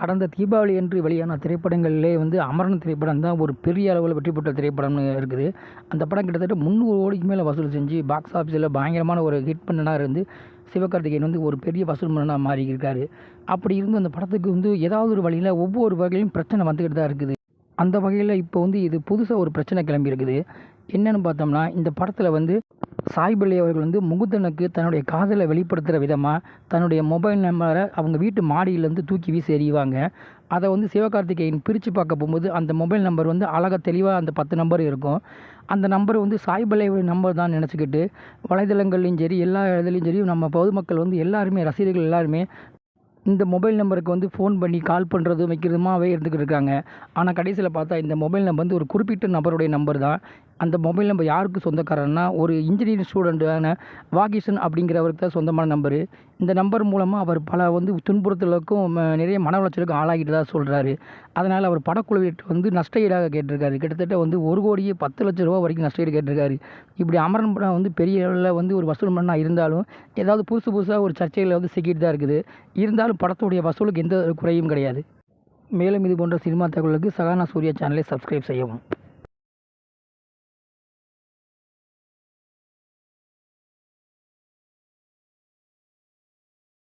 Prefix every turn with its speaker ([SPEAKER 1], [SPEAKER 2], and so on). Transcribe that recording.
[SPEAKER 1] கடந்த தீபாவளி அன்று வெளியான திரைப்படங்களிலே வந்து அமரன் திரைப்படம் தான் ஒரு பெரிய அளவில் வெற்றி பெற்ற திரைப்படம்னு இருக்குது. அந்த படம் கிட்டத்தட்ட முந்நூறு கோடிக்கு மேலே வசூல் செஞ்சு பாக்ஸ் ஆஃபீஸில் பயங்கரமான ஒரு ஹிட் பண்ணனாக இருந்து சிவகார்த்திகேயன் வந்து ஒரு பெரிய வசூல் மன்னனாக மாறி இருக்காரு அப்படி இருந்து அந்த படத்துக்கு வந்து ஏதாவது ஒரு வழியில் ஒவ்வொரு வகையிலும் பிரச்சனை வந்துக்கிட்டு தான் இருக்குது. அந்த வகையில் இப்போ வந்து இது புதுசாக ஒரு பிரச்சனை கிளம்பி இருக்குது என்னென்னு பார்த்தோம்னா இந்த படத்தில் வந்து சாய்பள்ளி அவர்கள் வந்து முகுந்தனுக்கு தன்னுடைய காதலை வெளிப்படுத்துகிற விதமாக தன்னுடைய மொபைல் நம்பரை அவங்க வீட்டு மாடியிலேருந்து தூக்கி வீசி எறிவாங்க. அதை வந்து சிவகார்த்திகேயன் பிரித்து பார்க்க போகும்போது அந்த மொபைல் நம்பர் வந்து அழகாக தெளிவாக அந்த பத்து நம்பர் இருக்கும். அந்த நம்பர் வந்து சாய்பல்லையோட நம்பர் தான் நினச்சிக்கிட்டு வலைதளங்கள்லையும் சரி எல்லா இடத்துலையும் சரி நம்ம பொதுமக்கள் வந்து எல்லாருமே ரசிகர்கள் எல்லாருமே இந்த மொபைல் நம்பருக்கு வந்து ஃபோன் பண்ணி கால் பண்ணுறது வைக்கிறதுமாவே இருந்துக்கிட்டு இருக்காங்க. ஆனால் கடைசியில் பார்த்தா இந்த மொபைல் நம்பர் வந்து ஒரு குறிப்பிட்ட நபருடைய நம்பர் தான். அந்த மொபைல் நம்பர் யாருக்கு சொந்தக்காரன்னா ஒரு இன்ஜினியரிங் ஸ்டூடெண்ட்டான வாகிஷன் அப்படிங்கிறவருக்கு தான் சொந்தமான நம்பரு இந்த நம்பர் மூலமாக அவர் பல வந்து துன்புறுத்தலுக்கும் நிறைய மன உளைச்சலுக்கும் ஆளாகிட்டு தான் சொல்கிறாரு அதனால் அவர் படக்குழுவிட்டு வந்து நஷ்ட ஈடாக கேட்டிருக்காரு. கிட்டத்தட்ட வந்து ஒரு கோடியே பத்து லட்ச ரூபா வரைக்கும் நஷ்ட ஈடு கேட்டிருக்காரு. இப்படி அமரன் படம் வந்து பெரிய அளவில் வந்து ஒரு வசூல் பண்ணால் இருந்தாலும் ஏதாவது புதுசு புதுசாக ஒரு சர்ச்சையில் வந்து சிக்கிட்டு தான் இருக்குது. இருந்தாலும் படத்துடைய வசூலுக்கு எந்த குறையும் கிடையாது. மேலும் இது போன்ற சினிமா தகவலுக்கு சகானா சூர்யா சேனலை சப்ஸ்கிரைப் செய்யவும்.